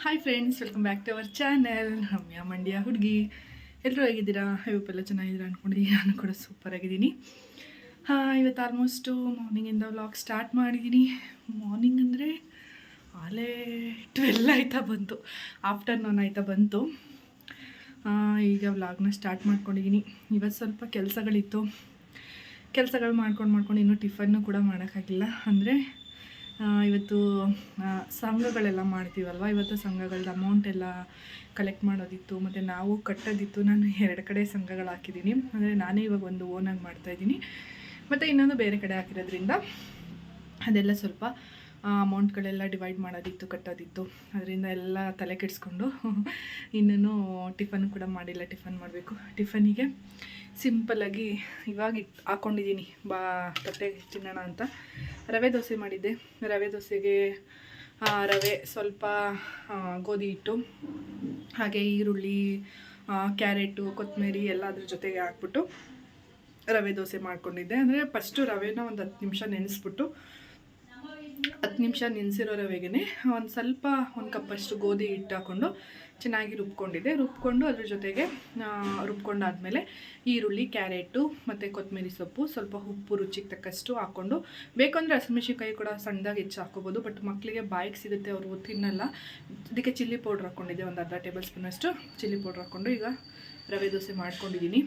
Hi friends welcome back to our channel Ramya Mandya ಹುಡುಗಿ ಎಲ್ಲರೂ ಹೇಗಿದ್ದೀರಾ? ಇವತ್ತು ಎಲ್ಲ ಚೆನ್ನಾಗಿದ್ದೀರಾ ಅಂದ್ಕೊಂಡಿದ್ದೀನಿ ನಾನು ಕೂಡ ಸೂಪರ್ ಆಗಿದ್ದೀನಿ. ಹಾಂ, ಇವತ್ತು ಆಲ್ಮೋಸ್ಟು ಮಾರ್ನಿಂಗಿಂದ ವ್ಲಾಗ್ ಸ್ಟಾರ್ಟ್ ಮಾಡಿದ್ದೀನಿ. ಮಾರ್ನಿಂಗ್ ಅಂದರೆ ಆಲೇ ಟ್ವೆಲ್ ಆಯ್ತಾ ಬಂತು. ಆಫ್ಟರ್ನೂನ್ ಆಯ್ತಾ ಬಂತು. ಈಗ ವ್ಲಾಗ್ನ ಸ್ಟಾರ್ಟ್ ಮಾಡ್ಕೊಂಡಿದ್ದೀನಿ. ಇವತ್ತು ಸ್ವಲ್ಪ ಕೆಲಸಗಳಿತ್ತು. ಕೆಲಸಗಳು ಮಾಡ್ಕೊಂಡು ಮಾಡ್ಕೊಂಡು ಇನ್ನೂ ಟಿಫನ್ನು ಕೂಡ ಮಾಡೋಕ್ಕಾಗಿಲ್ಲ. ಅಂದರೆ ಇವತ್ತು ಸಂಘಗಳೆಲ್ಲ ಮಾಡ್ತೀವಲ್ವ? ಇವತ್ತು ಸಂಘಗಳದ್ದು ಅಮೌಂಟ್ ಎಲ್ಲ ಕಲೆಕ್ಟ್ ಮಾಡೋದಿತ್ತು, ಮತ್ತು ನಾವು ಕಟ್ಟೋದಿತ್ತು. ನಾನು ಎರಡು ಕಡೆ ಸಂಘಗಳು ಹಾಕಿದ್ದೀನಿ. ಅಂದರೆ ನಾನೇ ಇವಾಗ ಒಂದು ಓನಾಗಿ ಮಾಡ್ತಾಯಿದ್ದೀನಿ ಮತ್ತು ಇನ್ನೊಂದು ಬೇರೆ ಕಡೆ ಹಾಕಿರೋದ್ರಿಂದ ಅದೆಲ್ಲ ಸ್ವಲ್ಪ ಅಮೌಂಟ್ಗಳೆಲ್ಲ ಡಿವೈಡ್ ಮಾಡೋದಿತ್ತು ಕಟ್ಟೋದಿತ್ತು. ಅದರಿಂದ ಎಲ್ಲ ತಲೆ ಕೆಡಿಸ್ಕೊಂಡು ಇನ್ನೂ ಟಿಫನ್ ಕೂಡ ಮಾಡಿಲ್ಲ ಟಿಫನ್ ಮಾಡಬೇಕು. ಟಿಫನಿಗೆ ಸಿಂಪಲ್ಲಾಗಿ ಇವಾಗ ಹಾಕ್ಕೊಂಡಿದ್ದೀನಿ ಬಾ ತಟ್ಟೆ ತಿನ್ನೋಣ ಅಂತ. ರವೆ ದೋಸೆ ಮಾಡಿದ್ದೆ. ರವೆ ದೋಸೆಗೆ ರವೆ ಸ್ವಲ್ಪ ಆ, ಗೋಧಿ ಹಿಟ್ಟು ಹಾಗೆ ಈರುಳ್ಳಿ ಕ್ಯಾರೆಟು ಕೊತ್ತಂಬರಿ ಎಲ್ಲ ಅದ್ರ ಜೊತೆಗೆ ಹಾಕ್ಬಿಟ್ಟು ರವೆ ದೋಸೆ ಮಾಡ್ಕೊಂಡಿದ್ದೆ. ಅಂದರೆ ಫಸ್ಟು ರವೆನ ಒಂದು ಹತ್ತು ನಿಮಿಷ ನೆನೆಸ್ಬಿಟ್ಟು ಹತ್ತು ನಿಮಿಷ ನೆನೆಸಿರೋ ರವೆಗೆ ಒಂದು ಸ್ವಲ್ಪ ಒಂದು ಕಪ್ಪಷ್ಟು ಗೋಧಿ ಹಿಟ್ಟು ಹಾಕ್ಕೊಂಡು ಚೆನ್ನಾಗಿ ರುಬ್ಕೊಂಡಿದ್ದೆ ರುಬ್ಕೊಂಡು ಅದ್ರ ಜೊತೆಗೆ ರುಬ್ಕೊಂಡಾದಮೇಲೆ ಈರುಳ್ಳಿ, ಕ್ಯಾರೆಟು ಮತ್ತು ಕೊತ್ತಂಬರಿ ಸೊಪ್ಪು, ಸ್ವಲ್ಪ ಉಪ್ಪು ರುಚಿಗೆ ತಕ್ಕಷ್ಟು ಹಾಕ್ಕೊಂಡು ಬೇಕಂದರೆ ಹಸಿಮೆಣ್ಸಿನ್ಕಾಯಿ ಕೂಡ ಸಣ್ಣದಾಗಿ ಹೆಚ್ಚು ಹಾಕ್ಕೋಬೋದು, ಬಟ್ ಮಕ್ಕಳಿಗೆ ಬಾಯಿಗೆ ಸಿಗುತ್ತೆ ಅವರು ತಿನ್ನಲ್ಲ. ಅದಕ್ಕೆ ಚಿಲ್ಲಿ ಪೌಡ್ರ್ ಹಾಕ್ಕೊಂಡಿದ್ದೆ ಒಂದು ಅರ್ಧ ಟೇಬಲ್ ಸ್ಪೂನಷ್ಟು ಚಿಲ್ಲಿ ಪೌಡ್ರ್ ಹಾಕ್ಕೊಂಡು ಈಗ ರವೆ ದೋಸೆ ಮಾಡ್ಕೊಂಡಿದ್ದೀನಿ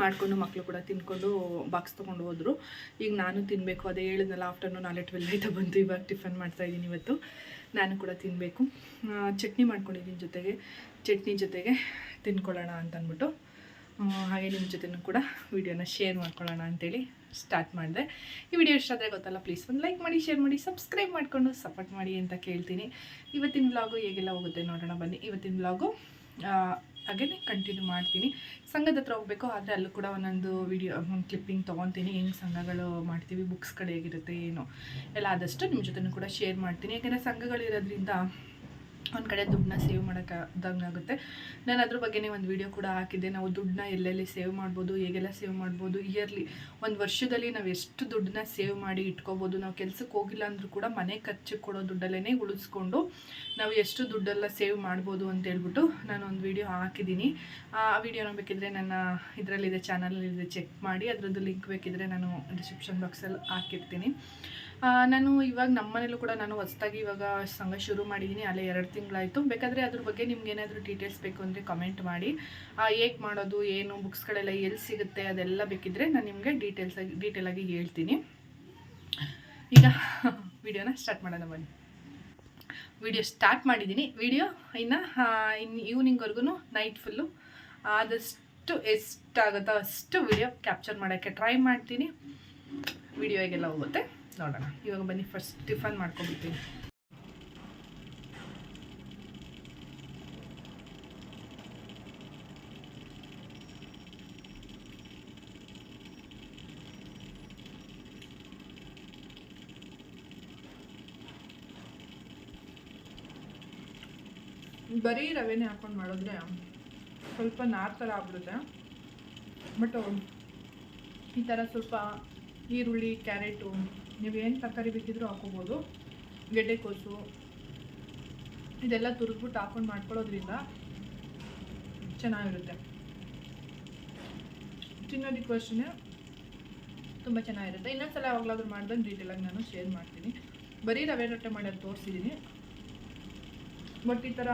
ಮಾಡಿಕೊಂಡು ಮಕ್ಕಳು ಕೂಡ ತಿನ್ಕೊಂಡು ಬಾಕ್ಸ್ ತೊಗೊಂಡು ಹೋದರು. ಈಗ ನಾನು ತಿನ್ನಬೇಕು ಅದೇ ಹೇಳಿದ್ನಲ್ಲ ಆಫ್ಟರ್ನೂನ್ ನಾಳೆ ಟ್ವೆಲ್ ಆಯ್ತಾ ಬಂತು, ಇವಾಗ ಟಿಫನ್ ಮಾಡ್ತಾಯಿದ್ದೀನಿ ಇವತ್ತು. ನಾನು ಕೂಡ ತಿನ್ನಬೇಕು ಚಟ್ನಿ ಮಾಡ್ಕೊಂಡಿದ್ದೀನಿ ಜೊತೆಗೆ. ಚಟ್ನಿ ಜೊತೆಗೆ ತಿನ್ಕೊಳ್ಳೋಣ ಅಂತ ಅಂದ್ಬಿಟ್ಟು ಹಾಗೆ ನಿಮ್ಮ ಜೊತೆನೂ ಕೂಡ ವಿಡಿಯೋನ ಶೇರ್ ಮಾಡ್ಕೊಳ್ಳೋಣ ಅಂತೇಳಿ ಸ್ಟಾರ್ಟ್ ಮಾಡಿದೆ. ಈ ವಿಡಿಯೋ ಇಷ್ಟ ಆದರೆ ಗೊತ್ತಲ್ಲ ಪ್ಲೀಸ್ ಒಂದು ಲೈಕ್ ಮಾಡಿ ಶೇರ್ ಮಾಡಿ ಸಬ್ಸ್ಕ್ರೈಬ್ ಮಾಡಿಕೊಂಡು ಸಪೋರ್ಟ್ ಮಾಡಿ ಅಂತ ಕೇಳ್ತೀನಿ. ಇವತ್ತಿನ ವ್ಲಾಗು ಹೇಗೆಲ್ಲ ಹೋಗುತ್ತೆ ನೋಡೋಣ ಬನ್ನಿ. ಇವತ್ತಿನ ವ್ಲಾಗು ಹಾಗೇ ಕಂಟಿನ್ಯೂ ಮಾಡ್ತೀನಿ. ಸಂಘದ ಹತ್ರ ಹೋಗಬೇಕು, ಆದರೆ ಅಲ್ಲೂ ಕೂಡ ಒಂದೊಂದು ವಿಡಿಯೋ ಒಂದು ಕ್ಲಿಪ್ಪಿಂಗ್ ತೊಗೊತೀನಿ. ಹೆಂಗೆ ಸಂಘಗಳು ಮಾಡ್ತೀವಿ ಬುಕ್ಸ್ಗಳು ಹೇಗಿರುತ್ತೆ, ಏನು. ಎಲ್ಲ ಆದಷ್ಟು ನಿಮ್ಮ ಜೊತೆನೂ ಕೂಡ ಶೇರ್ ಮಾಡ್ತೀನಿ. ಯಾಕೆಂದರೆ ಸಂಘಗಳಿರೋದ್ರಿಂದ ಒಂದು ಕಡೆ ದುಡ್ಡನ್ನ ಸೇವ್ ಮಾಡೋಕ್ಕಾದಂಗಾಗುತ್ತೆ ನಾನು ಅದ್ರ ಬಗ್ಗೆನೇ ಒಂದು ವಿಡಿಯೋ ಕೂಡ ಹಾಕಿದ್ದೆ. ನಾವು ದುಡ್ಡನ್ನ ಎಲ್ಲೆಲ್ಲಿ ಸೇವ್ ಮಾಡ್ಬೋದು, ಹೇಗೆಲ್ಲ ಸೇವ್ ಮಾಡ್ಬೋದು ಇಯರ್ಲಿ ಒಂದು ವರ್ಷದಲ್ಲಿ ನಾವು ಎಷ್ಟು ದುಡ್ಡನ್ನ ಸೇವ್ ಮಾಡಿ ಇಟ್ಕೋಬೋದು, ನಾವು ಕೆಲಸಕ್ಕೆ ಹೋಗಿಲ್ಲ ಅಂದರೂ ಕೂಡ ಮನೆ ಖರ್ಚಿಗೆ ಕೊಡೋ ದುಡ್ಡಲ್ಲೇ ಉಳಿಸ್ಕೊಂಡು ನಾವು ಎಷ್ಟು ದುಡ್ಡೆಲ್ಲ ಸೇವ್ ಮಾಡ್ಬೋದು ಅಂತ ಹೇಳ್ಬಿಟ್ಟು ನಾನು ಒಂದು ವಿಡಿಯೋ ಹಾಕಿದ್ದೀನಿ. ಆ ವಿಡಿಯೋನ ಬೇಕಿದ್ರೆ ನನ್ನ ಇದರಲ್ಲಿದೆ ಚಾನಲಲ್ಲಿದೆ ಚೆಕ್ ಮಾಡಿ. ಅದರದ್ದು ಲಿಂಕ್ ಬೇಕಿದ್ರೆ ನಾನು ಡಿಸ್ಕ್ರಿಪ್ಷನ್ ಬಾಕ್ಸಲ್ಲಿ ಹಾಕಿರ್ತೀನಿ. ನಾನು ಇವಾಗ ನಮ್ಮ ಮನೇಲೂ ಕೂಡ ನಾನು ಹೊಸ್ದಾಗಿ ಇವಾಗ ಸಂಘ ಶುರು ಮಾಡಿದ್ದೀನಿ ಅಲ್ಲೇ ಎರಡು ತಿಂಗಳಾಯಿತು. ಬೇಕಾದರೆ ಅದ್ರ ಬಗ್ಗೆ ನಿಮ್ಗೆ ಏನಾದರೂ ಡೀಟೇಲ್ಸ್ ಬೇಕು ಅಂದರೆ ಕಮೆಂಟ್ ಮಾಡಿ. ಹೇಗೆ ಮಾಡೋದು, ಏನು ಬುಕ್ಸ್ಗಳೆಲ್ಲ ಎಲ್ಲಿ ಸಿಗುತ್ತೆ, ಅದೆಲ್ಲ ಬೇಕಿದ್ರೆ ನಾನು ನಿಮಗೆ ಡೀಟೇಲ್ಸ್ ಆಗಿ ಡೀಟೇಲಾಗಿ ಹೇಳ್ತೀನಿ. ಈಗ ವಿಡಿಯೋನ ಸ್ಟಾರ್ಟ್ ಮಾಡೋಣ ಬನ್ನಿ. ವಿಡಿಯೋ ಸ್ಟಾರ್ಟ್ ಮಾಡಿದ್ದೀನಿ ವಿಡಿಯೋ ಇನ್ನು ಇನ್ನು ಈವ್ನಿಂಗ್ವರೆಗೂ ನೈಟ್ ಫುಲ್ಲು ಆದಷ್ಟು ಎಷ್ಟಾಗುತ್ತೋ ಅಷ್ಟು ವಿಡಿಯೋ ಕ್ಯಾಪ್ಚರ್ ಮಾಡೋಕ್ಕೆ ಟ್ರೈ ಮಾಡ್ತೀನಿ. ವಿಡಿಯೋ ಹೇಗೆಲ್ಲ ಹೋಗುತ್ತೆ? ನೋಡೋಣ. ಇವಾಗ ಬನ್ನಿ ಫಸ್ಟ್ ಟಿಫನ್ ಮಾಡ್ಕೊಂಡ್ಬಿಡ್ತೀನಿ. ಬರೀ ರವೆನೇ ಹಾಕೊಂಡು ಮಾಡಿದ್ರೆ ಸ್ವಲ್ಪ ನಾರ್ ಥರ ಆಗ್ಬಿಡುತ್ತೆ. ಬಟ್ ಈ ಥರ ಸ್ವಲ್ಪ ಈರುಳ್ಳಿ, ಕ್ಯಾರೆಟು ನೀವು ಏನು ತರಕಾರಿ ಬೇಕಿದ್ರೂ ಹಾಕೋಬೋದು ಗೆಡ್ಡೆಕೋಸು ಇದೆಲ್ಲ ತುರಿದ್ಬಿಟ್ಟು ಹಾಕೊಂಡು ಮಾಡ್ಕೊಳ್ಳೋದ್ರಿಂದ ಚೆನ್ನಾಗಿರುತ್ತೆ. ತಿನ್ನೋದಕ್ಕೂ ಅಷ್ಟೇ ತುಂಬ ಚೆನ್ನಾಗಿರುತ್ತೆ. ಇನ್ನೊಂದ್ಸಲ ಯಾವಾಗಲಾದ್ರೂ ಮಾಡಿದಾಗ ಡೀಟೇಲಾಗಿ ನಾನು ಶೇರ್ ಮಾಡ್ತೀನಿ. ಬರೀ ರವೆ ರೊಟ್ಟೆ ಮಾಡೋದು ತೋರಿಸಿದ್ದೀನಿ ಬಟ್ ಈ ಥರ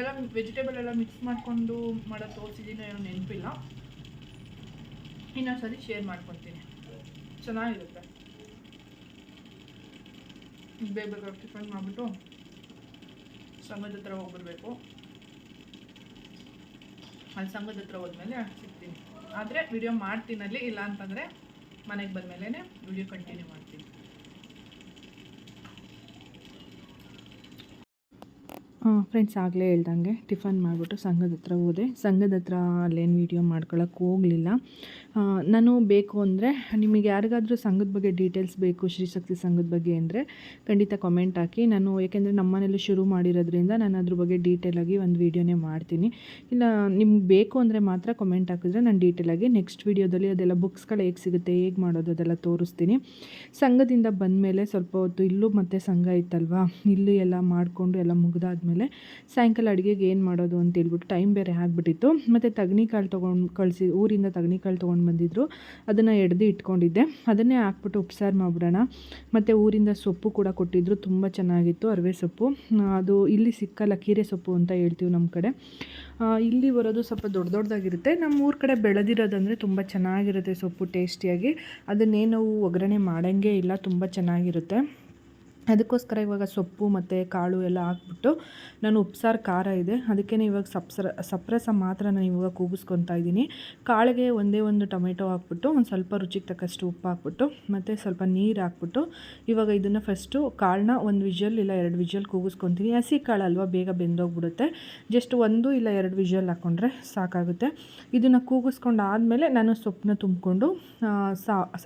ಎಲ್ಲ ವೆಜಿಟೇಬಲ್ ಎಲ್ಲ ಮಿಕ್ಸ್ ಮಾಡಿಕೊಂಡು ಮಾಡೋದು ತೋರಿಸಿದ್ದೀನಿ ಏನೋ ನೆನಪಿಲ್ಲ. ಇನ್ನೊಂದ್ಸರಿ ಶೇರ್ ಮಾಡ್ಕೊತೀನಿ ಚೆನ್ನಾಗಿರುತ್ತೆ. ಬೇಗ ಬೇಗ ಟಿಫನ್ ಮಾಡಿಬಿಟ್ಟು ಸಂಘದ ಹತ್ರ ಹೋಗ್ಬರ್ಬೇಕು ಅಲ್ಲಿ ಸಂಘದ ಹತ್ರ ಹೋದ್ಮೇಲೆ ಸಿಗ್ತೀನಿ. ಆದರೆ ವಿಡಿಯೋ ಮಾಡ್ತೀನಲ್ಲಿ ಇಲ್ಲ ಅಂತಂದರೆ ಮನೆಗೆ ಬಂದಮೇಲೆ ವಿಡಿಯೋ ಕಂಟಿನ್ಯೂ ಮಾಡ್ತೀನಿ. ಫ್ರೆಂಡ್ಸ್ ಆಗಲೇ ಹೇಳ್ದಂಗೆ, ಟಿಫನ್ ಮಾಡಿಬಿಟ್ಟು ಸಂಘದ ಹತ್ರ ಹೋದೆ. ಸಂಘದ ಹತ್ರ ಅಲ್ಲೇನು ವೀಡಿಯೋ ಮಾಡ್ಕೊಳಕ್ಕೆ ಹೋಗಲಿಲ್ಲ. ನಾನು ಬೇಕು ಅಂದರೆ ನಿಮಗೆ ಯಾರಿಗಾದರೂ ಸಂಘದ ಬಗ್ಗೆ ಡೀಟೇಲ್ಸ್ ಬೇಕು ಶ್ರೀಶಕ್ತಿ ಸಂಘದ ಬಗ್ಗೆ ಅಂದರೆ ಖಂಡಿತ ಕಮೆಂಟ್ ಹಾಕಿ. ನಾನು ಏಕೆಂದರೆ ನಮ್ಮನೇಲಿ ಶುರು ಮಾಡಿರೋದ್ರಿಂದ ನಾನು ಅದ್ರ ಬಗ್ಗೆ ಡೀಟೇಲಾಗಿ ಒಂದು ವೀಡಿಯೋನೇ ಮಾಡ್ತೀನಿ. ಇಲ್ಲ, ನಿಮ್ಗೆ ಬೇಕು ಅಂದರೆ ಮಾತ್ರ ಕಮೆಂಟ್ ಹಾಕಿದ್ರೆ ನಾನು ಡೀಟೇಲಾಗಿ ನೆಕ್ಸ್ಟ್ ವೀಡಿಯೋದಲ್ಲಿ ಅದೆಲ್ಲ ಬುಕ್ಸ್ಗಳು ಹೇಗೆ ಸಿಗುತ್ತೆ, ಹೇಗೆ ಮಾಡೋದು ಅದೆಲ್ಲ ತೋರಿಸ್ತೀನಿ. ಸಂಘದಿಂದ ಬಂದ ಮೇಲೆ ಸ್ವಲ್ಪ ಹೊತ್ತು ಇಲ್ಲೂ ಮತ್ತೆ ಸಂಘ ಇತ್ತಲ್ವಾ? ಇಲ್ಲಿ ಎಲ್ಲ ಮಾಡಿಕೊಂಡು ಎಲ್ಲ ಮುಗಿದಾದ್ಮೇಲೆ ಸಾಯಂಕಾಲ ಅಡುಗೆಗೆ ಏನು ಮಾಡೋದು ಅಂತ ಹೇಳ್ಬಿಟ್ಟು ಟೈಮ್ ಬೇರೆ ಆಗಿಬಿಟ್ಟಿತ್ತು. ಮತ್ತು ತಗಣಿಕಾಳು ತೊಗೊಂಡು ಕಳಿಸಿ, ಊರಿಂದ ತಗಣಿಕಾಳು ತೊಗೊಂಡು ಬಂದಿದ್ರು. ಅದನ್ನು ಎಡ್ದು ಇಟ್ಕೊಂಡಿದ್ದೆ. ಅದನ್ನೇ ಹಾಕ್ಬಿಟ್ಟು ಉಪ್ಸಾರು ಮಾಡಿಬಿಡೋಣ. ಮತ್ತು ಊರಿಂದ ಸೊಪ್ಪು ಕೂಡ ಕೊಟ್ಟಿದ್ರು. ತುಂಬ ಚೆನ್ನಾಗಿತ್ತು ಅರವೆ ಸೊಪ್ಪು. ಅದು ಇಲ್ಲಿ ಸಿಕ್ಕಲ್ಲ, ಕೀರೆ ಸೊಪ್ಪು ಅಂತ ಹೇಳ್ತೀವಿ ನಮ್ಮ ಕಡೆ. ಇಲ್ಲಿ ಬರೋದು ಸ್ವಲ್ಪ ದೊಡ್ಡ ದೊಡ್ಡದಾಗಿರುತ್ತೆ. ನಮ್ಮ ಊರ ಕಡೆ ಬೆಳೆದಿರೋದಂದರೆ ತುಂಬ ಚೆನ್ನಾಗಿರುತ್ತೆ ಸೊಪ್ಪು ಟೇಸ್ಟಿಯಾಗಿ. ಅದನ್ನೇನು ಒಗ್ಗರಣೆ ಮಾಡೋಂಗೇ ಇಲ್ಲ. ತುಂಬ ಚೆನ್ನಾಗಿರುತ್ತೆ. ಅದಕ್ಕೋಸ್ಕರ ಇವಾಗ ಸೊಪ್ಪು ಮತ್ತು ಕಾಳು ಎಲ್ಲ ಹಾಕ್ಬಿಟ್ಟು ನಾನು ಉಪ್ಸಾರು ಖಾರ ಇದೆ. ಅದಕ್ಕೇ ಇವಾಗ ಸಪ್ಸರ, ಸಪ್ರಸ ಮಾತ್ರ ನಾನು ಇವಾಗ ಕೂಗಿಸ್ಕೊತಾ ಇದ್ದೀನಿ. ಕಾಳಿಗೆ ಒಂದೇ ಒಂದು ಟೊಮೆಟೊ ಹಾಕ್ಬಿಟ್ಟು ಒಂದು ಸ್ವಲ್ಪ ರುಚಿಗೆ ತಕ್ಕಷ್ಟು ಉಪ್ಪು ಹಾಕ್ಬಿಟ್ಟು ಮತ್ತು ಸ್ವಲ್ಪ ನೀರು ಹಾಕ್ಬಿಟ್ಟು ಇವಾಗ ಇದನ್ನು ಫಸ್ಟು ಕಾಳನ್ನ ಒಂದು ವಿಜಲ್ ಇಲ್ಲ ಎರಡು ವಿಜಲ್ ಕೂಗಿಸ್ಕೊತೀನಿ. ಹಸಿ ಕಾಳು ಅಲ್ವಾ ಬೇಗ ಬೆಂದೋಗ್ಬಿಡುತ್ತೆ. ಜಸ್ಟ್ ಒಂದು ಇಲ್ಲ ಎರಡು ವಿಜಲ್ ಹಾಕ್ಕೊಂಡ್ರೆ ಸಾಕಾಗುತ್ತೆ. ಇದನ್ನು ಕೂಗಿಸ್ಕೊಂಡು ಆದಮೇಲೆ ನಾನು ಸೊಪ್ಪನ್ನ ತುಂಬಿಕೊಂಡು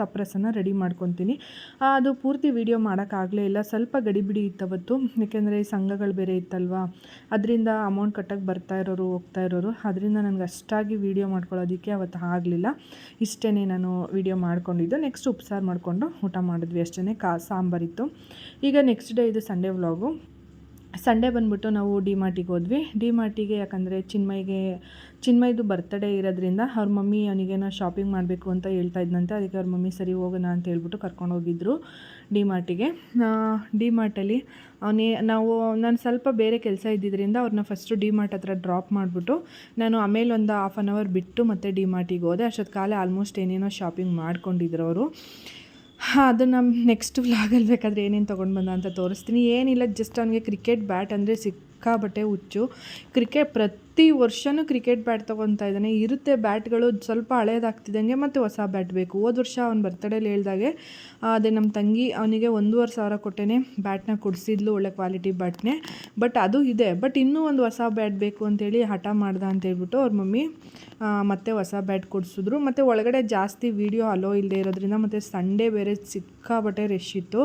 ಸಪ್ರಸನ್ನು ರೆಡಿ ಮಾಡ್ಕೊತೀನಿ. ಅದು ಪೂರ್ತಿ ವಿಡಿಯೋ ಮಾಡೋಕ್ಕಾಗಲೇ ಇಲ್ಲ. ಸ್ವಲ್ಪ ಗಡಿಬಿಡಿ ಇತ್ತವತ್ತು. ಏಕೆಂದರೆ ಸಂಘಗಳು ಬೇರೆ ಇತ್ತಲ್ವಾ. ಅದರಿಂದ ಅಮೌಂಟ್ ಕಟ್ಟಕ್ಕೆ ಬರ್ತಾ ಇರೋರು, ಹೋಗ್ತಾ ಇರೋರು. ಅದರಿಂದ ನನಗೆ ಅಷ್ಟಾಗಿ ವೀಡಿಯೋ ಮಾಡ್ಕೊಳ್ಳೋದಕ್ಕೆ ಅವತ್ತು ಆಗಲಿಲ್ಲ. ಇಷ್ಟೇ ನಾನು ವೀಡಿಯೋ ಮಾಡ್ಕೊಂಡಿದ್ದು. ನೆಕ್ಸ್ಟ್ ಉಪ್ಸಾರು ಮಾಡಿಕೊಂಡು ಊಟ ಮಾಡಿದ್ವಿ ಅಷ್ಟೇ ಕಾ, ಸಾಂಬಾರಿತ್ತು. ಈಗ ನೆಕ್ಸ್ಟ್ ಡೇ ಇದು ಸಂಡೇ ವ್ಲಾಗು ಸಂಡೇ ಬಂದ್ಬಿಟ್ಟು ನಾವು ಡಿ ಮಾರ್ಟಿಗೆ ಹೋದ್ವಿ. ಡಿ ಮಾರ್ಟಿಗೆ ಯಾಕಂದರೆ ಚಿನ್ಮಯ್ಗೆ, ಚಿನ್ಮಯ್ದು ಬರ್ತಡೇ ಇರೋದ್ರಿಂದ ಅವ್ರ ಮಮ್ಮಿ ಅವನಿಗೇನೋ ಶಾಪಿಂಗ್ ಮಾಡಬೇಕು ಅಂತ ಹೇಳ್ತಾ ಇದ್ದಂತೆ ಅದಕ್ಕೆ ಅವ್ರ ಮಮ್ಮಿ ಸರಿ ಹೋಗೋಣ ಅಂತ ಹೇಳ್ಬಿಟ್ಟು ಕರ್ಕೊಂಡು ಹೋಗಿದ್ರು ಡಿ ಮಾರ್ಟಿಗೆ. ಡಿ ಮಾರ್ಟಲ್ಲಿ ಅವನೇ, ನಾವು, ನಾನು ಸ್ವಲ್ಪ ಬೇರೆ ಕೆಲಸ ಇದ್ದಿದ್ದರಿಂದ ಅವ್ರನ್ನ ಫಸ್ಟು ಡಿ ಮಾರ್ಟ್ ಹತ್ರ ಡ್ರಾಪ್ ಮಾಡಿಬಿಟ್ಟು ನಾನು ಆಮೇಲೆ ಒಂದು ಹಾಫ್ ಆನ್ ಅವರ್ ಬಿಟ್ಟು ಮತ್ತೆ ಡಿ ಮಾರ್ಟಿಗೆ ಹೋದೆ. ಅಷ್ಟೊತ್ತು ಕಾಲೇ ಆಲ್ಮೋಸ್ಟ್ ಏನೇನೋ ಶಾಪಿಂಗ್ ಮಾಡ್ಕೊಂಡಿದ್ರು ಅವರು. ಹಾಂ, ಅದು ನಮ್ಮ ನೆಕ್ಸ್ಟ್ ವ್ಲಾಗಲ್ಲಿ ಬೇಕಾದರೆ ಏನೇನು ತೊಗೊಂಡು ಬಂದ ಅಂತ ತೋರಿಸ್ತೀನಿ. ಏನಿಲ್ಲ ಜಸ್ಟ್ ಅವನಿಗೆ ಕ್ರಿಕೆಟ್ ಬ್ಯಾಟ್ ಅಂದರೆ ಸಿಕ್ಕಾಬಟ್ಟೆ ಹುಚ್ಚು. ಕ್ರಿಕೆಟ್ ಪ್ರತಿ ವರ್ಷವೂ ಕ್ರಿಕೆಟ್ ಬ್ಯಾಟ್ ತೊಗೊತಾ ಇದ್ದಾನೆ. ಇರುತ್ತೆ, ಬ್ಯಾಟ್ಗಳು ಸ್ವಲ್ಪ ಹಳೇದಾಗ್ತಿದ್ದಂಗೆ ಮತ್ತು ಹೊಸ ಬ್ಯಾಟ್ ಬೇಕು. ಹೋದ ವರ್ಷ ಅವ್ನು ಬರ್ತಡೇಲಿ ಹೇಳ್ದಾಗೆ ಅದೇ ನಮ್ಮ ತಂಗಿ ಅವನಿಗೆ ಒಂದೂವರೆ ಸಾವಿರ ಕೊಟ್ಟೇನೆ ಬ್ಯಾಟ್ನ ಕೊಡಿಸಿದ್ಲು, ಒಳ್ಳೆ ಕ್ವಾಲಿಟಿ ಬ್ಯಾಟ್ನೇ. ಬಟ್ ಅದು ಇದೆ. ಬಟ್ ಇನ್ನೂ ಒಂದು ಹೊಸ ಬ್ಯಾಟ್ ಬೇಕು ಅಂತೇಳಿ ಹಠ ಮಾಡ್ದ ಅಂತ ಹೇಳ್ಬಿಟ್ಟು ಅವ್ರ ಮಮ್ಮಿ ಮತ್ತೆ ಹೊಸ ಬ್ಯಾಟ್ ಕೊಡಿಸಿದ್ರು. ಮತ್ತು ಒಳಗಡೆ ಜಾಸ್ತಿ ವೀಡಿಯೋ ಅಲೋ ಇಲ್ಲದೆ ಇರೋದ್ರಿಂದ ಮತ್ತು ಸಂಡೇ ಬೇರೆ ಸಿಕ್ಕಾಬಟ್ಟೆ ರಶ್ ಇತ್ತು.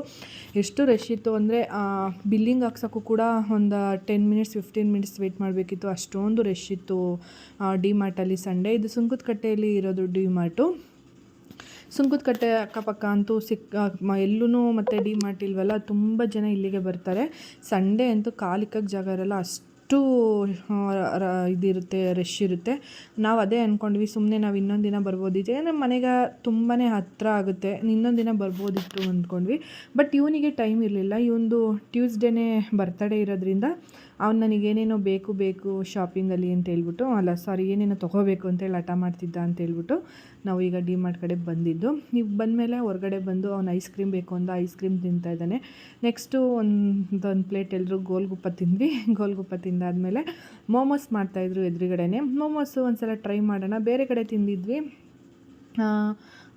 ಎಷ್ಟು ರಶ್ ಇತ್ತು ಅಂದರೆ ಬಿಲ್ಲಿಂಗ್ ಹಾಕ್ಸೋಕ್ಕೂ ಕೂಡ ಒಂದು ten minutes fifteen minutes wait ಮಾಡಬೇಕಿತ್ತು. ಅಷ್ಟೊಂದು ರಶ್ ಇತ್ತು ಡಿ ಮಾರ್ಟಲ್ಲಿ ಸಂಡೇ ಇದು ಸುಂಕದಕಟ್ಟೆಯಲ್ಲಿ ಇರೋದು ಡಿ ಮಾರ್ಟು ಸುಂಕದಕಟ್ಟೆ ಅಕ್ಕಪಕ್ಕ ಅಂತೂ ಸಿಕ್ಕ ಎಲ್ಲೂ ಮತ್ತು ಡಿ ಮಾರ್ಟ್ ಇಲ್ವಲ್ಲ, ತುಂಬ ಜನ ಇಲ್ಲಿಗೆ ಬರ್ತಾರೆ. ಸಂಡೇ ಅಂತೂ ಕಾಲಿಕ್ಕಕ್ಕೆ ಜಾಗ ಇರಲ್ಲ, ಅಷ್ಟು ಅಷ್ಟು ಇದಿರುತ್ತೆ, ರಶ್ ಇರುತ್ತೆ. ನಾವು ಅದೇ ಅಂದ್ಕೊಂಡ್ವಿ ಸುಮ್ಮನೆ ನಾವು ಇನ್ನೊಂದು ದಿನ ಬರ್ಬೋದಿತ್ತು. ನಮ್ಮ ಮನೆಗೆ ತುಂಬಾ ಹತ್ತಿರ ಆಗುತ್ತೆ, ಇನ್ನೊಂದು ದಿನ ಬರ್ಬೋದಿತ್ತು ಅಂದ್ಕೊಂಡ್ವಿ ಬಟ್ ಇವನಿಗೆ ಟೈಮ್ ಇರಲಿಲ್ಲ ಇವೊಂದು ಟ್ಯೂಸ್ಡೇನೇ ಬರ್ತಡೇ ಇರೋದ್ರಿಂದ ಅವ್ನು ನನಗೇನೇನೋ ಬೇಕು ಬೇಕು ಶಾಪಿಂಗಲ್ಲಿ ಅಂತ ಹೇಳ್ಬಿಟ್ಟು, ಅಲ್ಲ ಸಾರಿ ಏನೇನೋ ತೊಗೋಬೇಕು ಅಂತೇಳಿ ಹಠ ಮಾಡ್ತಿದ್ದ ಅಂತ ಹೇಳ್ಬಿಟ್ಟು ನಾವು ಈಗ ಡಿ ಮಾರ್ಟ್ ಕಡೆ ಬಂದಿದ್ದು. ನೀವು ಬಂದಮೇಲೆ ಹೊರಗಡೆ ಬಂದು ಅವ್ನು ಐಸ್ ಕ್ರೀಮ್ ಬೇಕು ಅಂದ ಐಸ್ ಕ್ರೀಮ್ ತಿಂತಾ ಇದ್ದಾನೆ. ನೆಕ್ಸ್ಟು ಒಂದು ಒಂದು ಪ್ಲೇಟ್ ಎಲ್ಲರೂ ಗೋಲ್ಗುಪ್ಪ ತಿಂದ್ವಿ. ಗೋಲ್ಗುಪ್ಪ ತಿಂದಾದಮೇಲೆ ಮೋಮೋಸ್ ಮಾಡ್ತಾಯಿದ್ರು ಎದುರುಗಡೆನೆ. ಮೋಮೋಸು ಒಂದು ಸಲ ಟ್ರೈ ಮಾಡೋಣ. ಬೇರೆ ಕಡೆ ತಿಂದಿದ್ವಿ.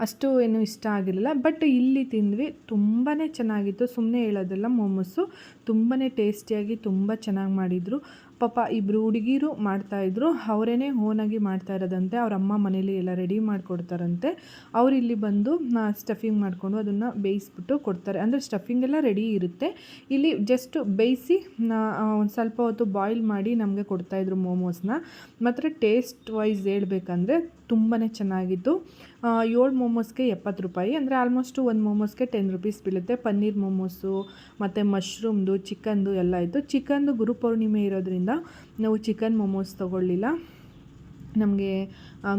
ಅಷ್ಟು ಏನು ಇಷ್ಟ ಆಗಿರಲಿಲ್ಲ. ಬಟ್ ಇಲ್ಲಿ ತಿಂದ್ವಿ. ತುಂಬಾ ಚೆನ್ನಾಗಿತ್ತು. ಸುಮ್ಮನೆ ಹೇಳೋದಲ್ಲ, ಮೋಮೋಸು ತುಂಬಾ ಟೇಸ್ಟಿಯಾಗಿ ತುಂಬ ಚೆನ್ನಾಗಿ ಮಾಡಿದರು. ಪಾಪ ಇಬ್ಬರು ಹುಡುಗಿರು ಮಾಡ್ತಾಯಿದ್ರು ಅವರೇನೇ ಓನಾಗಿ ಮಾಡ್ತಾ ಇರೋದಂತೆ. ಅವ್ರ ಅಮ್ಮ ಮನೇಲಿ ಎಲ್ಲ ರೆಡಿ ಮಾಡಿಕೊಡ್ತಾರಂತೆ. ಅವ್ರು ಇಲ್ಲಿ ಬಂದು ಸ್ಟಫಿಂಗ್ ಮಾಡಿಕೊಂಡು ಅದನ್ನು ಬೇಯಿಸ್ಬಿಟ್ಟು ಕೊಡ್ತಾರೆ. ಅಂದರೆ ಸ್ಟಫಿಂಗ್ ಎಲ್ಲ ರೆಡಿ ಇರುತ್ತೆ. ಇಲ್ಲಿ ಜಸ್ಟ್ ಬೇಯಿಸಿ ಒಂದು ಸ್ವಲ್ಪ ಹೊತ್ತು ಬಾಯ್ಲ್ ಮಾಡಿ ನಮಗೆ ಕೊಡ್ತಾಯಿದ್ರು ಮೋಮೋಸ್ನ. ಮಾತ್ರ ಟೇಸ್ಟ್ ವೈಸ್ ಹೇಳ್ಬೇಕಂದ್ರೆ ತುಂಬಾ ಚೆನ್ನಾಗಿತ್ತು. ಏಳು ಮೋಮೋಸ್ಗೆ ಎಪ್ಪತ್ತು ರೂಪಾಯಿ. ಅಂದರೆ ಆಲ್ಮೋಸ್ಟು ಒಂದು ಮೋಮೋಸ್ಗೆ ಟೆನ್ ರುಪೀಸ್ ಬೀಳುತ್ತೆ. ಪನ್ನೀರ್ ಮೋಮೋಸು ಮತ್ತು ಮಶ್ರೂಮ್ದು ಚಿಕನ್ದು ಎಲ್ಲ ಇತ್ತು. ಚಿಕನ್ದು ಗುರುಪೌರ್ಣಿಮೆ ಇರೋದ್ರಿಂದ ನಾವು ಚಿಕನ್ ಮೋಮೋಸ್ ತೊಗೊಳ್ಳಿಲ್ಲ. ನಮಗೆ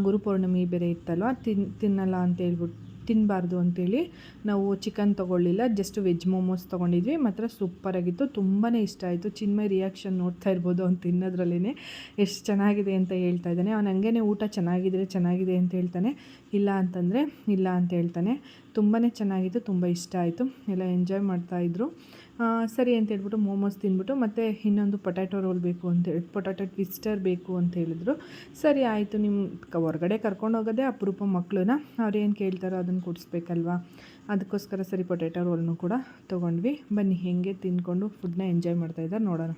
ಗುರುಪೌರ್ಣಿಮೆ ಬೇರೆ ಇತ್ತಲ್ವ? ತಿನ್, ತಿನ್ನಲ್ಲ ಅಂತ ಹೇಳ್ಬಿಟ್ಟು. ತಿನ್ನಬಾರ್ದು ಅಂತೇಳಿ ನಾವು ಚಿಕನ್ ತೊಗೊಳ್ಳಿಲ್ಲ ಜಸ್ಟ್ ವೆಜ್ ಮೋಮೋಸ್ ತೊಗೊಂಡಿದ್ವಿ. ಮಾತ್ರ ಸೂಪರಾಗಿತ್ತು ತುಂಬಾ ಇಷ್ಟ ಆಯಿತು. ಚಿನ್ಮಯ್ ರಿಯಾಕ್ಷನ್ ನೋಡ್ತಾ ಇರ್ಬೋದು ಅವ್ನು ತಿನ್ನೋದ್ರಲ್ಲೇ ಎಷ್ಟು ಚೆನ್ನಾಗಿದೆ ಅಂತ ಹೇಳ್ತಾ ಇದ್ದಾನೆ. ಅವ್ನು ಹಂಗೇನೆ ಊಟ ಚೆನ್ನಾಗಿದ್ರೆ ಚೆನ್ನಾಗಿದೆ ಅಂತ ಹೇಳ್ತಾನೆ. ಇಲ್ಲ ಅಂತಂದರೆ ಇಲ್ಲ ಅಂತ ಹೇಳ್ತಾನೆ. ತುಂಬಾ ಚೆನ್ನಾಗಿತ್ತು. ತುಂಬ ಇಷ್ಟ ಆಯಿತು. ಎಲ್ಲ ಎಂಜಾಯ್ ಮಾಡ್ತಾಯಿದ್ರು ಸರಿ ಅಂತ ಹೇಳ್ಬಿಟ್ಟು ಮೋಮೋಸ್ ತಿಂದ್ಬಿಟ್ಟು ಮತ್ತು ಇನ್ನೊಂದು ಪೊಟ್ಯಾಟೊ ರೋಲ್ ಬೇಕು ಅಂತ ಹೇಳಿ, ಪೊಟ್ಯಾಟೊ ಟ್ವಿಸ್ಟರ್ ಬೇಕು ಅಂತ ಹೇಳಿದ್ರು. ಸರಿ ಆಯಿತು ನಿಮ್ಮ ಹೊರಗಡೆ ಕರ್ಕೊಂಡು ಹೋಗೋದೇ ಅಪರೂಪ ಮಕ್ಕಳನ್ನ ಅವ್ರೇನು ಕೇಳ್ತಾರೋ ಅದನ್ನು ಕೊಡಿಸ್ಬೇಕಲ್ವಾ? ಅದಕ್ಕೋಸ್ಕರ ಸರಿ ಪೊಟ್ಯಾಟೊ ರೋಲ್ನು ಕೂಡ ತೊಗೊಂಡ್ವಿ. ಬನ್ನಿ, ಹೇಗೆ ತಿಂದ್ಕೊಂಡು ಫುಡ್ನ ಎಂಜಾಯ್ ಮಾಡ್ತಾಯಿದ್ದಾರೆ ನೋಡೋಣ.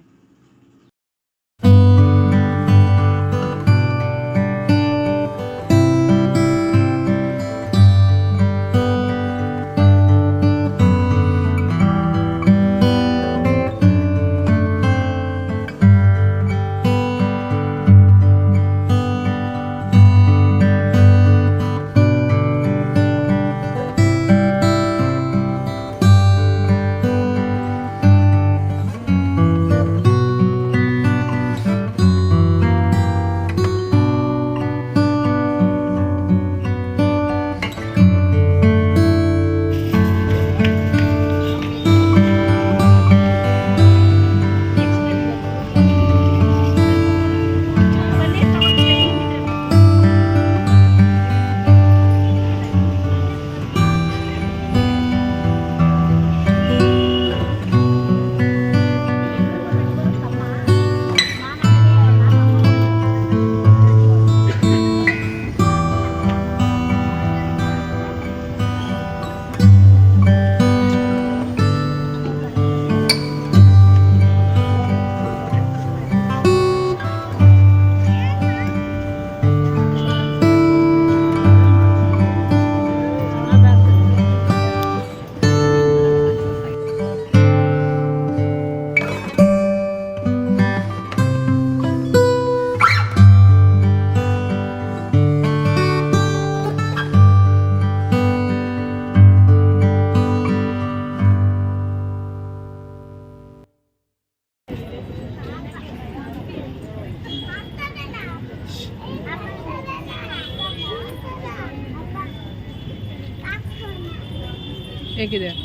Ege'de.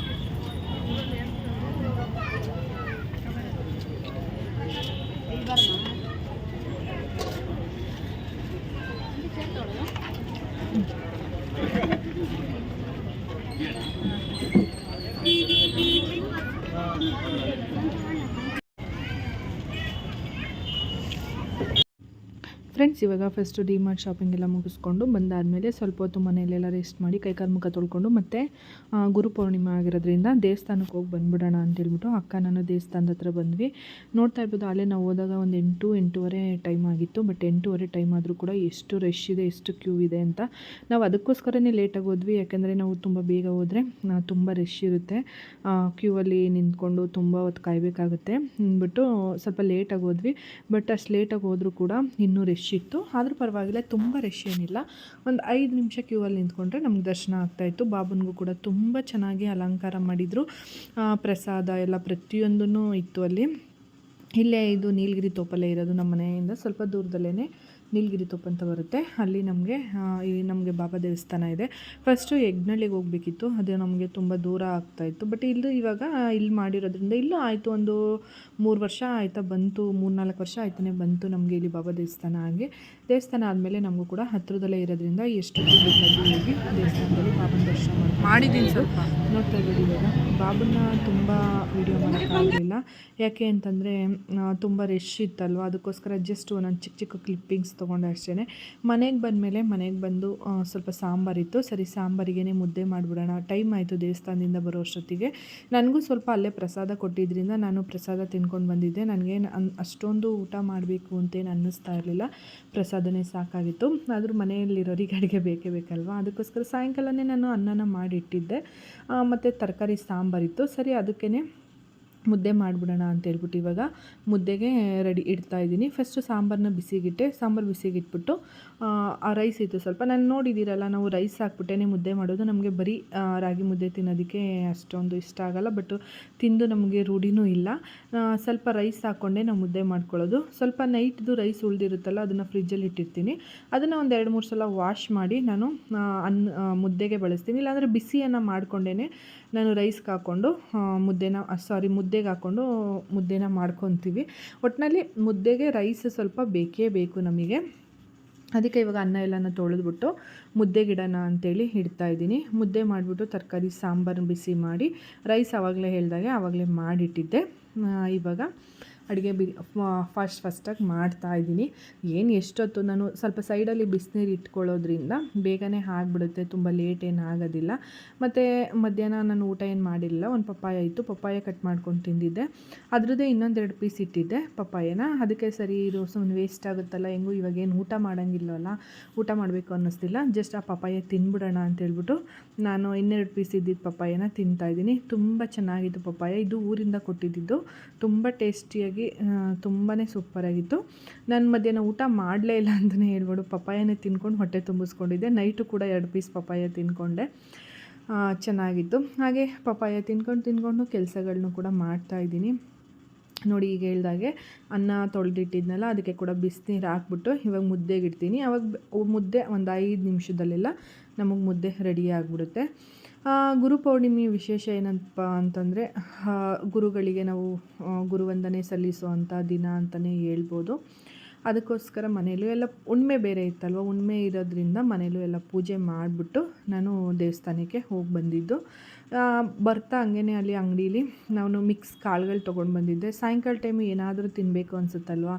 ಫ್ರೆಂಡ್ಸ್ ಇವಾಗ ಫಸ್ಟು ಡಿ ಮಾರ್ಟ್ ಶಾಪಿಂಗ್ ಎಲ್ಲ ಮುಗಿಸ್ಕೊಂಡು ಬಂದಾದಮೇಲೆ ಸ್ವಲ್ಪ ಹೊತ್ತು ಮನೆಯಲ್ಲೆಲ್ಲ ರೆಸ್ಟ್ ಮಾಡಿ ಕೈಕಾಲು ಮುಖ ತೊಳ್ಕೊಂಡು ಮತ್ತೆ ಗುರು ಪೂರ್ಣಿಮೆ ಆಗಿರೋದ್ರಿಂದ ದೇವಸ್ಥಾನಕ್ಕೆ ಹೋಗಿ ಬಂದ್ಬಿಡೋಣ ಅಂತೇಳ್ಬಿಟ್ಟು ಅಕ್ಕ ನಾನು ದೇವಸ್ಥಾನದ ಹತ್ರ ಬಂದ್ವಿ. ನೋಡ್ತಾ ಇರ್ಬೋದು ಅಲ್ಲೇ ನಾವು ಹೋದಾಗ ಒಂದು ಎಂಟು, ಎಂಟೂವರೆ ಟೈಮ್ ಆಗಿತ್ತು ಬಟ್ ಎಂಟೂವರೆ ಟೈಮ್ ಆದರೂ ಕೂಡ ಎಷ್ಟು ರಶ್ ಇದೆ, ಎಷ್ಟು ಕ್ಯೂ ಇದೆ ಅಂತ ನಾವು ಅದಕ್ಕೋಸ್ಕರನೇ ಲೇಟಾಗಿ ಹೋದ್ವಿ. ಯಾಕೆಂದರೆ ನಾವು ತುಂಬ ಬೇಗ ಹೋದರೆ ತುಂಬ ರಶ್ ಇರುತ್ತೆ. ಕ್ಯೂ ಅಲ್ಲಿ ನಿಂತ್ಕೊಂಡು ತುಂಬ ಹೊತ್ತು ಕಾಯಬೇಕಾಗುತ್ತೆ. ಅಂದ್ಬಿಟ್ಟು ಸ್ವಲ್ಪ ಲೇಟಾಗಿ ಹೋದ್ವಿ. ಬಟ್ ಅಷ್ಟು ಲೇಟಾಗಿ ಹೋದರೂ ಕೂಡ ಇನ್ನೂ ರಶ್ ಇತ್ತು ಆದರೂ ಪರವಾಗಿಲ್ಲ, ತುಂಬ ರಶ್ ಏನಿಲ್ಲ. ಒಂದು ಐದು ನಿಮಿಷ ಕ್ಯೂ ಅಲ್ಲಿ ನಿಂತ್ಕೊಂಡ್ರೆ ನಮ್ಗೆ ದರ್ಶನ ಆಗ್ತಾಯಿತ್ತು ಬಾಬನಿಗೂ ಕೂಡ ತುಂಬ ಚೆನ್ನಾಗಿ ಅಲಂಕಾರ ಮಾಡಿದರು. ಪ್ರಸಾದ ಎಲ್ಲ ಪ್ರತಿಯೊಂದೂ ಇತ್ತು ಅಲ್ಲಿ. ಇಲ್ಲೇ ಇದು ನೀಲಗಿರಿ ತೋಪಲ್ಲೇ ಇರೋದು ನಮ್ಮ ಮನೆಯಿಂದ ಸ್ವಲ್ಪ ದೂರದಲ್ಲೇ ನೀಲಗಿರಿ ತೋಪ್ ಅಂತ ಬರುತ್ತೆ. ಅಲ್ಲಿ ನಮಗೆ ಈ ನಮಗೆ ಬಾಬಾ ದೇವಸ್ಥಾನ ಇದೆ. ಫಸ್ಟು ಯಜ್ಞಳ್ಳಿಗೆ ಹೋಗಬೇಕಿತ್ತು. ಅದು ನಮಗೆ ತುಂಬ ದೂರ ಆಗ್ತಾಯಿತ್ತು ಬಟ್ ಇಲ್ಲಿ ಇವಾಗ ಇಲ್ಲಿ ಮಾಡಿರೋದ್ರಿಂದ ಇಲ್ಲೂ ಆಯಿತು. ಒಂದು ಮೂರು ವರ್ಷ ಆಯಿತಾ ಬಂತು. ಮೂರು ನಾಲ್ಕು ವರ್ಷ ಆಯ್ತಾನೆ ಬಂತು ನಮಗೆ ಇಲ್ಲಿ ಬಾಬಾ ದೇವಸ್ಥಾನ ಹಾಗೆ. ದೇವಸ್ಥಾನ ಆದಮೇಲೆ ನಮಗೂ ಕೂಡ ಹತ್ತಿರದಲ್ಲೇ ಇರೋದ್ರಿಂದ ಎಷ್ಟು ಬೇಕಾಗಿ ಹೋಗಿ ದೇವಸ್ಥಾನದಲ್ಲಿ ಬಾಬನ ದರ್ಶನ ಮಾಡಿ ಮಾಡಿದ್ದೀನಿ ಸ್ವಲ್ಪ. ನೋಡ್ತಾ ಇದ್ದೀವಿ ಇವಾಗ ಬಾಬನ್ನ ತುಂಬ ವಿಡಿಯೋ ಮಾಡೋಕ್ಕಾಗಲಿಲ್ಲ ಯಾಕೆ ಅಂತಂದರೆ ತುಂಬ ರಶ್ ಇತ್ತಲ್ವ? ಅದಕ್ಕೋಸ್ಕರ ಜಸ್ಟ್ ಒಂದೊಂದು ಚಿಕ್ಕ ಚಿಕ್ಕ ಕ್ಲಿಪ್ಪಿಂಗ್ಸ್ ತೊಗೊಂಡೆ ಅಷ್ಟೇ ಮನೆಗೆ ಬಂದಮೇಲೆ ಮನೆಗೆ ಬಂದು ಸ್ವಲ್ಪ ಸಾಂಬಾರಿತ್ತು ಸರಿ ಸಾಂಬಾರಿಗೇ ಮುದ್ದೆ ಮಾಡಿಬಿಡೋಣ. ಟೈಮ್ ಆಯಿತು ದೇವಸ್ಥಾನದಿಂದ ಬರೋ ಅಷ್ಟೊತ್ತಿಗೆ. ನನಗೂ ಸ್ವಲ್ಪ ಅಲ್ಲೇ ಪ್ರಸಾದ ಕೊಟ್ಟಿದ್ದರಿಂದ ನಾನು ಪ್ರಸಾದ ತಿನ್ಕೊಂಡು ಬಂದಿದ್ದೆ. ನನಗೆ ಅಷ್ಟೊಂದು ಊಟ ಮಾಡಬೇಕು ಅಂತೇನು ಅನ್ನಿಸ್ತಾ ಇರಲಿಲ್ಲ. ಪ್ರಸಾದನೇ ಸಾಕಾಗಿತ್ತು. ಆದರೂ ಮನೆಯಲ್ಲಿರೋರಿಗೆ ಅಡುಗೆ ಬೇಕೇ ಬೇಕಲ್ವ? ಅದಕ್ಕೋಸ್ಕರ ಸಾಯಂಕಾಲನೇ ನಾನು ಅನ್ನನ ಮಾಡಿಟ್ಟಿದ್ದೆ. ಮತ್ತು ತರಕಾರಿ ಸಾಂಬಾರಿತ್ತು ಸರಿ ಅದಕ್ಕೇ ಮುದ್ದೆ ಮಾಡಿಬಿಡೋಣ ಅಂತೇಳ್ಬಿಟ್ಟು ಇವಾಗ ಮುದ್ದೆಗೆ ರೆಡಿ ಇಡ್ತಾ ಇದ್ದೀನಿ. ಫಸ್ಟು ಸಾಂಬಾರನ್ನ ಬಿಸಿಗಿಟ್ಟೆ ಸಾಂಬಾರು ಬಿಸಿಗಿಟ್ಬಿಟ್ಟು ಆ, ರೈಸ್ ಇತ್ತು ಸ್ವಲ್ಪ. ನಾನು ನೋಡಿದ್ದೀರಲ್ಲ ನಾವು ರೈಸ್ ಹಾಕ್ಬಿಟ್ಟೇ ಮುದ್ದೆ ಮಾಡೋದು. ನಮಗೆ ಬರೀ ರಾಗಿ ಮುದ್ದೆ ತಿನ್ನೋದಕ್ಕೆ ಅಷ್ಟೊಂದು ಇಷ್ಟ ಆಗಲ್ಲ. ಬಟ್ ತಿಂದು ನಮಗೆ ರೂಢಿನೂ ಇಲ್ಲ. ಸ್ವಲ್ಪ ರೈಸ್ ಹಾಕ್ಕೊಂಡೆ ನಾವು ಮುದ್ದೆ ಮಾಡ್ಕೊಳ್ಳೋದು. ಸ್ವಲ್ಪ ನೈಟ್ದು ರೈಸ್ ಉಳಿದಿರುತ್ತಲ್ಲ ಅದನ್ನು ಫ್ರಿಜ್ಜಲ್ಲಿ ಇಟ್ಟಿರ್ತೀನಿ. ಅದನ್ನು ಒಂದು ಎರಡು ಮೂರು ಸಲ ವಾಶ್ ಮಾಡಿ ನಾನು ಅನ್ನ ಮುದ್ದೆಗೆ ಬಳಸ್ತೀನಿ. ಇಲ್ಲಾಂದರೆ ಬಿಸಿಯನ್ನು ಮಾಡ್ಕೊಂಡೇ ನಾನು ರೈಸ್ಗೆ ಹಾಕ್ಕೊಂಡು ಮುದ್ದೆನ ಸಾರಿ ಮುದ್ದೆಗೆ ಹಾಕ್ಕೊಂಡು ಮುದ್ದೆನ ಮಾಡ್ಕೊತೀವಿ. ಒಟ್ಟಿನಲ್ಲಿ ಮುದ್ದೆಗೆ ರೈಸ್ ಸ್ವಲ್ಪ ಬೇಕೇ ಬೇಕು ನಮಗೆ. ಅದಕ್ಕೆ ಇವಾಗ ಅನ್ನ ಎಲ್ಲನ ತೊಳೆದ್ಬಿಟ್ಟು ಮುದ್ದೆ ಗಿಡನ ಅಂತೇಳಿ ಇಡ್ತಾ ಇದ್ದೀನಿ. ಮುದ್ದೆ ಮಾಡಿಬಿಟ್ಟು ತರಕಾರಿ, ಸಾಂಬಾರು ಬಿಸಿ ಮಾಡಿ ರೈಸ್ ಆವಾಗಲೇ ಹೇಳಿದಾಗೆ ಆವಾಗಲೇ ಮಾಡಿಟ್ಟಿದ್ದೆ. ಇವಾಗ ಅಡುಗೆ ಬಿ ಫಸ್ಟ್ ಫಸ್ಟಾಗಿ ಮಾಡ್ತಾ ಇದ್ದೀನಿ. ಏನು ಎಷ್ಟೊತ್ತು ನಾನು ಸ್ವಲ್ಪ ಸೈಡಲ್ಲಿ ಬಿಸಿನೀರು ಇಟ್ಕೊಳ್ಳೋದ್ರಿಂದ ಬೇಗನೆ ಆಗಿಬಿಡುತ್ತೆ, ತುಂಬ ಲೇಟ್ ಏನು ಆಗೋದಿಲ್ಲ. ಮತ್ತು ಮಧ್ಯಾಹ್ನ ನಾನು ಊಟ ಏನು ಮಾಡಿಲ್ಲ, ಒಂದು ಪಪ್ಪಾಯ ಇತ್ತು, ಪಪ್ಪಾಯ ಕಟ್ ಮಾಡ್ಕೊಂಡು ತಿಂದಿದ್ದೆ. ಅದ್ರದ್ದೇ ಇನ್ನೊಂದೆರಡು ಪೀಸ್ ಇಟ್ಟಿದ್ದೆ ಪಪ್ಪಾಯನ. ಅದಕ್ಕೆ ಸರಿ ಇದು ಸುಮ್ಮನೆ ವೇಸ್ಟ್ ಆಗುತ್ತಲ್ಲ, ಹೆಂಗೂ ಇವಾಗೇನು ಊಟ ಮಾಡೋಂಗಿಲ್ಲವಲ್ಲ ಊಟ ಮಾಡಬೇಕು ಅನ್ನಿಸ್ತಿಲ್ಲ. ಜಸ್ಟ್ ಆ ಪಪ್ಪಾಯ ತಿನ್ಬಿಡೋಣ ಅಂತೇಳ್ಬಿಟ್ಟು ನಾನು ಇನ್ನೆರಡು ಪೀಸ್ ಇದ್ದಿದ್ದು ಪಪ್ಪಾಯನ ತಿಂತಾಯಿದ್ದೀನಿ ತುಂಬ ಚೆನ್ನಾಗಿತ್ತು ಪಪ್ಪಾಯ. ಇದು ಊರಿಂದ ಕೊಟ್ಟಿದ್ದಿದ್ದು ತುಂಬ ಟೇಸ್ಟಿಯಾಗಿ ತುಂಬಾ ಸೂಪರಾಗಿತ್ತು. ನಾನು ಮಧ್ಯಾಹ್ನ ಊಟ ಮಾಡಲೇ ಇಲ್ಲ ಅಂತಲೇ ಹೇಳ್ಬೋದು. ಪಪ್ಪಾಯನೇ ತಿನ್ಕೊಂಡು ಹೊಟ್ಟೆ ತುಂಬಿಸ್ಕೊಂಡಿದ್ದೆ. ನೈಟು ಕೂಡ ಎರಡು ಪೀಸ್ ಪಪ್ಪಾಯ ತಿನ್ಕೊಂಡೆ. ಚೆನ್ನಾಗಿತ್ತು. ಹಾಗೆ ಪಪ್ಪಾಯ ತಿನ್ಕೊಂಡು ತಿನ್ಕೊಂಡು ಕೆಲಸಗಳನ್ನೂ ಕೂಡ ಮಾಡ್ತಾ ಇದ್ದೀನಿ. ನೋಡಿ, ಈಗ ಹೇಳ್ದಾಗೆ ಅನ್ನ ತೊಳೆದಿಟ್ಟಿದ್ನಲ್ಲ, ಅದಕ್ಕೆ ಕೂಡ ಬಿಸಿನೀರು ಹಾಕ್ಬಿಟ್ಟು ಇವಾಗ ಮುದ್ದೆಗೆ ಇಡ್ತೀನಿ. ಅವಾಗ ಮುದ್ದೆ ಒಂದು ಐದು ನಿಮಿಷದಲ್ಲೆಲ್ಲ ನಮಗೆ ಮುದ್ದೆ ರೆಡಿ ಆಗಿಬಿಡುತ್ತೆ. ಗುರು ಪೌರ್ಣಿಮೆ ವಿಶೇಷ ಏನಪ್ಪ ಅಂತಂದರೆ ಗುರುಗಳಿಗೆ ನಾವು ಗುರುವಂದನೆ ಸಲ್ಲಿಸುವಂಥ ದಿನ ಅಂತಲೇ ಹೇಳ್ಬೋದು. ಅದಕ್ಕೋಸ್ಕರ ಮನೇಲೂ ಎಲ್ಲ ಉಣ್ಮೆ ಬೇರೆ ಇತ್ತಲ್ವ, ಉಣ್ಮೆ ಇರೋದ್ರಿಂದ ಮನೇಲೂ ಎಲ್ಲ ಪೂಜೆ ಮಾಡಿಬಿಟ್ಟು ನಾನು ದೇವಸ್ಥಾನಕ್ಕೆ ಹೋಗಿ ಬಂದಿದ್ದು. ಬರ್ತಾ ಹಂಗೇ ಅಲ್ಲಿ ಅಂಗಡೀಲಿ. ನಾನು ಮಿಕ್ಸ್ ಕಾಳುಗಳು ತೊಗೊಂಡು ಬಂದಿದ್ದೆ. ಸಾಯಂಕಾಲ ಟೈಮು ಏನಾದರೂ ತಿನ್ನಬೇಕು ಅನಿಸುತ್ತಲ್ವಾ?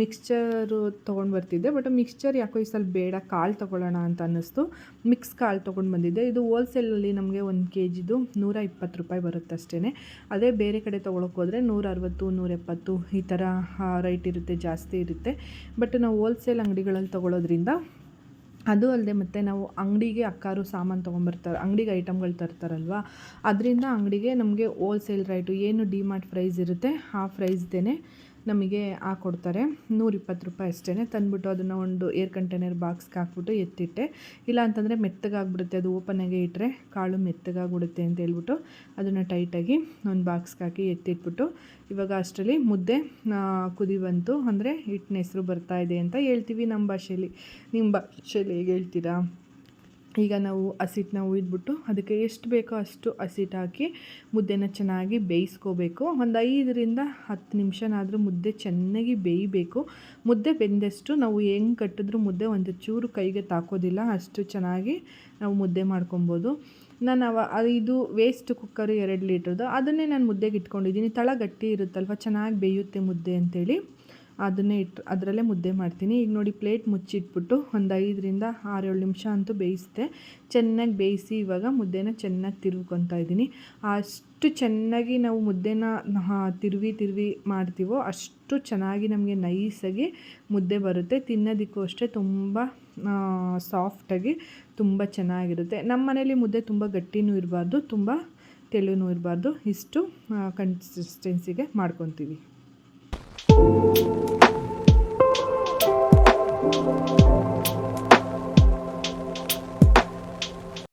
ಮಿಕ್ಸ್ಚರು ತೊಗೊಂಡು ಬರ್ತಿದ್ದೆ. ಬಟ್ ಮಿಕ್ಸ್ಚರ್ ಯಾಕೋ ಈ ಸಲ ಬೇಡ. ಕಾಳು ತೊಗೊಳ್ಳೋಣ ಅಂತ ಅನ್ನಿಸ್ತು. ಮಿಕ್ಸ್ ಕಾಳು ತೊಗೊಂಡು ಬಂದಿದ್ದೆ. ಇದು ಹೋಲ್ಸೇಲಲ್ಲಿ ನಮಗೆ ಒಂದು ಕೆ ಜಿದು ನೂರ ಇಪ್ಪತ್ತು ರೂಪಾಯಿ ಬರುತ್ತೆ ಅಷ್ಟೇ ಅದೇ ಬೇರೆ ಕಡೆ ತೊಗೊಳಕ್ಕೆ ಹೋದರೆ ನೂರ ಅರವತ್ತು ನೂರ ಎಪ್ಪತ್ತು ಈ ಥರ ರೈಟ್ ಇರುತ್ತೆ, ಜಾಸ್ತಿ ಇರುತ್ತೆ. ಬಟ್ ನಾವು ಹೋಲ್ಸೇಲ್ ಅಂಗಡಿಗಳಲ್ಲಿ ತೊಗೊಳೋದ್ರಿಂದ ಅದು ಅಲ್ಲದೆ ಮತ್ತು ನಾವು ಅಂಗಡಿಗೆ ಅಕ್ಕಾರು ಸಾಮಾನು ತೊಗೊಂಬರ್ತಾರೆ, ಅಂಗಡಿಗೆ ಐಟಮ್ಗಳು ತರ್ತಾರಲ್ವ? ಅದರಿಂದ ಅಂಗಡಿಗೆ ನಮಗೆ ಹೋಲ್ಸೇಲ್ ರೈಟು ಏನು ಡಿಮಾರ್ಟ್ ಪ್ರೈಸ್ ಇರುತ್ತೆ, ಆ ಪ್ರೈಸ್ದೇ ನಮಗೆ ಹಾಕೊಡ್ತಾರೆ. ನೂರಿಪ್ಪತ್ತು ರೂಪಾಯಿ ಅಷ್ಟೇ ತಂದುಬಿಟ್ಟು ಅದನ್ನು ಒಂದು ಏರ್ ಕಂಟೈನರ್ ಬಾಕ್ಸ್ಗೆ ಹಾಕ್ಬಿಟ್ಟು ಎತ್ತಿಟ್ಟೆ. ಇಲ್ಲ ಅಂತಂದರೆ ಮೆತ್ತಗಾಗ್ಬಿಡುತ್ತೆ ಅದು ಓಪನಾಗೆ ಇಟ್ಟರೆ ಕಾಳು ಮೆತ್ತಗಾಗ್ಬಿಡುತ್ತೆ ಅಂತ ಹೇಳ್ಬಿಟ್ಟು ಅದನ್ನು ಟೈಟಾಗಿ ಒಂದು ಬಾಕ್ಸ್ಗೆ ಹಾಕಿ ಎತ್ತಿಟ್ಬಿಟ್ಟು ಇವಾಗ ಅಷ್ಟರಲ್ಲಿ ಮುದ್ದೆ ಕುದಿ ಬಂತು. ಅಂದರೆ ಹಿಟ್ಟಿನ ಹೆಸರು ಇದೆ ಅಂತ ಹೇಳ್ತೀವಿ ನಮ್ಮ ಭಾಷೆಯಲ್ಲಿ. ನಿಮ್ಮ ಭಾಷೆಯಲ್ಲಿ ಹೇಗೆ ಹೇಳ್ತೀರಾ? ಈಗ ನಾವು ಹಸಿಟ್ಟನ್ನ ಉಯ್ದುಬಿಟ್ಟು ಅದಕ್ಕೆ ಎಷ್ಟು ಬೇಕೋ ಅಷ್ಟು ಹಸಿಟ್ಟು ಹಾಕಿ ಮುದ್ದೆನ ಚೆನ್ನಾಗಿ ಬೇಯಿಸ್ಕೋಬೇಕು. ಒಂದು ಐದರಿಂದ ಹತ್ತು ನಿಮಿಷನಾದರೂ ಮುದ್ದೆ ಚೆನ್ನಾಗಿ ಬೇಯಬೇಕು. ಮುದ್ದೆ ಬೆಂದಷ್ಟು ನಾವು ಹೆಂಗೆ ಕಟ್ಟಿದ್ರೂ ಮುದ್ದೆ ಒಂದು ಚೂರು ಕೈಗೆ ತಾಕೋದಿಲ್ಲ, ಅಷ್ಟು ಚೆನ್ನಾಗಿ ನಾವು ಮುದ್ದೆ ಮಾಡ್ಕೊಬೋದು. ನಾನು ಅವ ಇದು ವೇಸ್ಟ್ ಕುಕ್ಕರು ಎರಡು ಲೀಟ್ರದ್ದು ಅದನ್ನೇ ನಾನು ಮುದ್ದೆಗೆ ಇಟ್ಕೊಂಡಿದ್ದೀನಿ. ತಳ ಗಟ್ಟಿ ಇರುತ್ತಲ್ವ, ಚೆನ್ನಾಗಿ ಬೇಯುತ್ತೆ ಮುದ್ದೆ ಅಂತೇಳಿ. ಅದನ್ನೇ ಇಟ್ಟು ಅದರಲ್ಲೇ ಮುದ್ದೆ ಮಾಡ್ತೀನಿ. ಈಗ ನೋಡಿ ಪ್ಲೇಟ್ ಮುಚ್ಚಿಟ್ಬಿಟ್ಟು ಒಂದು ಐದರಿಂದ ಆರು ಏಳು ನಿಮಿಷ ಅಂತೂ ಬೇಯಿಸಿದೆ ಚೆನ್ನಾಗಿ ಬೇಯಿಸಿ ಇವಾಗ ಮುದ್ದೆನ ಚೆನ್ನಾಗಿ ತಿರುಗ್ಕೊತಾ ಇದ್ದೀನಿ. ಅಷ್ಟು ಚೆನ್ನಾಗಿ ನಾವು ಮುದ್ದೆನ ತಿರುವಿ ತಿರುವಿ ಮಾಡ್ತೀವೋ ಅಷ್ಟು ಚೆನ್ನಾಗಿ ನಮಗೆ ನೈಸಾಗಿ ಮುದ್ದೆ ಬರುತ್ತೆ. ತಿನ್ನೋದಕ್ಕೂ ಅಷ್ಟೇ ತುಂಬ ಸಾಫ್ಟಾಗಿ ತುಂಬ ಚೆನ್ನಾಗಿರುತ್ತೆ. ನಮ್ಮ ಮನೇಲಿ ಮುದ್ದೆ ತುಂಬ ಗಟ್ಟಿನೂ ಇರಬಾರ್ದು, ತುಂಬ ತೆಳುನೂ ಇರಬಾರ್ದು. ಇಷ್ಟು ಕನ್ಸಿಸ್ಟೆನ್ಸಿಗೆ ಮಾಡ್ಕೊತೀವಿ. thank you